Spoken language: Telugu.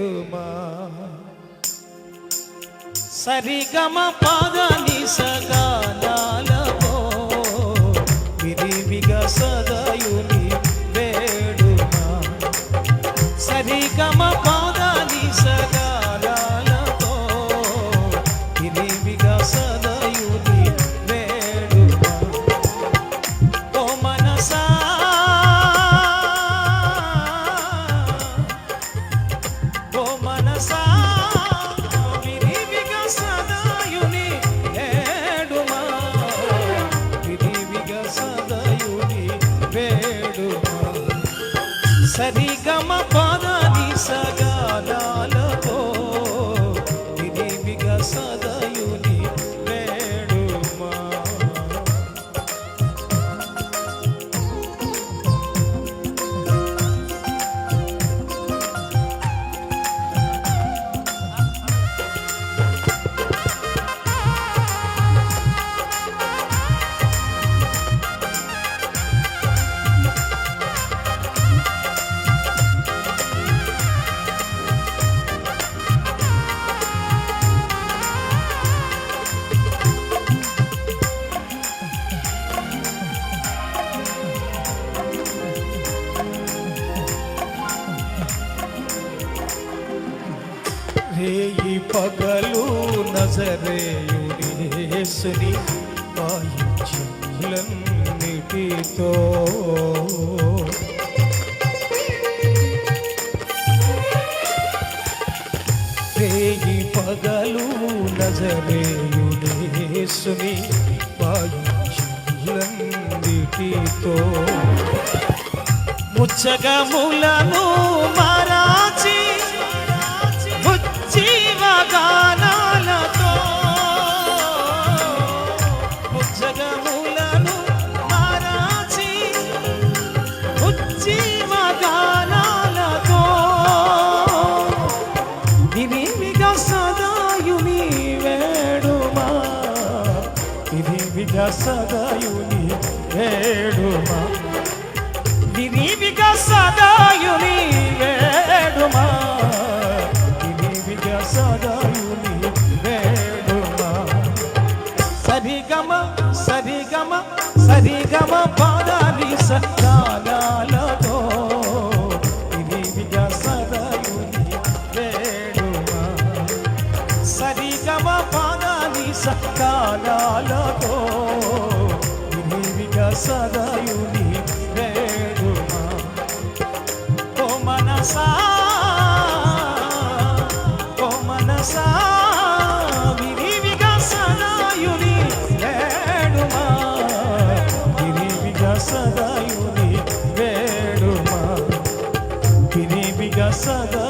వేడుమా సరిగమ పదని సగానాలతో విరివిగా సదయుని వేడుమా? సరిగమ పదని సరిగమ పదని రేయి పగలు నజరేయుని యేసుని వాయించలన్నిటితో పగలు నజరేయుని యేసుని ముచ్చగములను మారా విరివిగా సదాయుని వేడుమా విరివిగా సదాయుని వేడుమా విరివిగా సదాయుని వేడుమా సరిగమ సరిగమ సరిగమ పాదాలి సత్యాలతో పాదాలి సత్కాలాలతో సదయుని వేడుమా? ఓ మనసా ఓ మనసా విరివిగా సదాయుని వేడుమా? విరివిగా సదాయుని వేడుమా? విరివిగా సదా